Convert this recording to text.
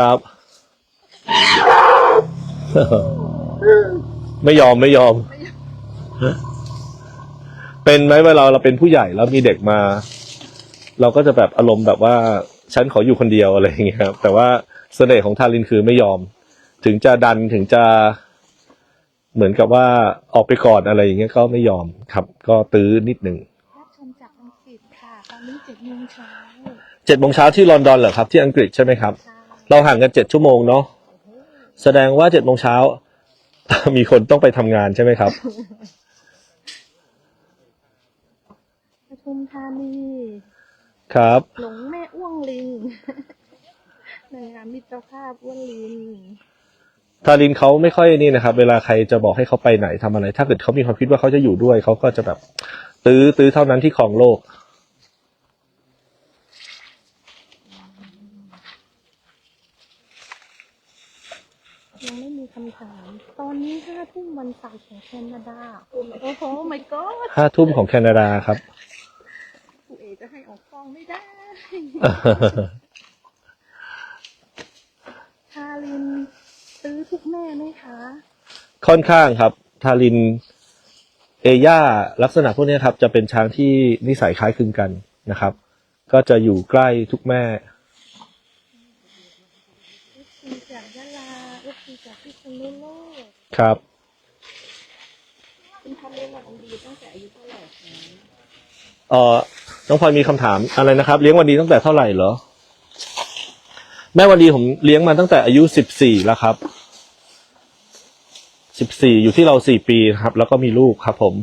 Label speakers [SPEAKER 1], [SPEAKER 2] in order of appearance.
[SPEAKER 1] ครับ ไม่ยอมไม่ยอม เป็นไหมเวลาเราเป็นผู้ใหญ่แล้วมีเด็กมา เราก็จะแบบอารมณ์แบบว่า ฉันขออยู่คนเดียวอะไรอย่างเงี้ยครับ แต่ว่าเสน่ห์ของทารินคือไม่ยอม ถึงจะดันถึงจะเหมือนกับว่าออกไปก่อนอะไรอย่างเงี้ยก็ไม่ยอมครับ ก็ตื้อนิดหนึ่ง
[SPEAKER 2] รับชมจากอังกฤษค่ะ ตอนนี้เจ็ดโมงเช้า
[SPEAKER 1] เจ็ดโมงเช้าที่ลอนดอนเหรอครับ ที่อังกฤษใช่ไหมครับ
[SPEAKER 2] ค่ะ
[SPEAKER 1] เราห่างกันเจ็ดชั่วโมงเนาะแสดงว่าเจ็ดโมงเช้า มีคนต้องไปทำงานใช่ไหมครับ
[SPEAKER 2] ปทุมธานี
[SPEAKER 1] ครับ
[SPEAKER 2] หลงแม่อ้วงลิงในงานมิตรภาพอ้วงลิง
[SPEAKER 1] ทารินเขาไม่ค่อยนี่นะครับ เวลาใครจะบอกให้เขาไปไหนทำอะไร ถ้าเกิดเขามีความคิดว่าเขาจะอยู่ด้วยเขาก็จะแบบ ตื้อตื้อเท่านั้นที่ครองโลก
[SPEAKER 2] ยังไม่มีคำถาม ตอนนี้ห้าทุ่มวันเสาร์ของแคนาดา โอ้โห my god
[SPEAKER 1] ห้าทุ่มของแคนาดาครับ
[SPEAKER 2] ผู้เอจะให้ออกกล้องไม่ได้ ทารินซื้อทุกแม่ไหมคะ
[SPEAKER 1] ค่อนข้างครับ ทาริน เอย่าลักษณะพวกนี้ครับ จะเป็นช้างที่นิสัยคล้ายคลึงกันนะครับ ก็จะอยู่ใกล้ทุกแม่
[SPEAKER 2] เอฟซีจากยะลา เอฟซีจากพิษณุโลก
[SPEAKER 1] ครับ
[SPEAKER 2] คุณทำเลี้ยงวันดีตั้งแต่อายุเท่าไหร่คะ
[SPEAKER 1] เอ่อน้องพลอยมีคำถามอะไรนะครับ เลี้ยงวันดีตั้งแต่เท่าไหร่เหรอ แม่วันดีผมเลี้ยงมาตั้งแต่อายุสิบสี่แล้วครับสิบสี่อยู่ที่เราสี่ปีครับ แล้วก็มีลูกครับผม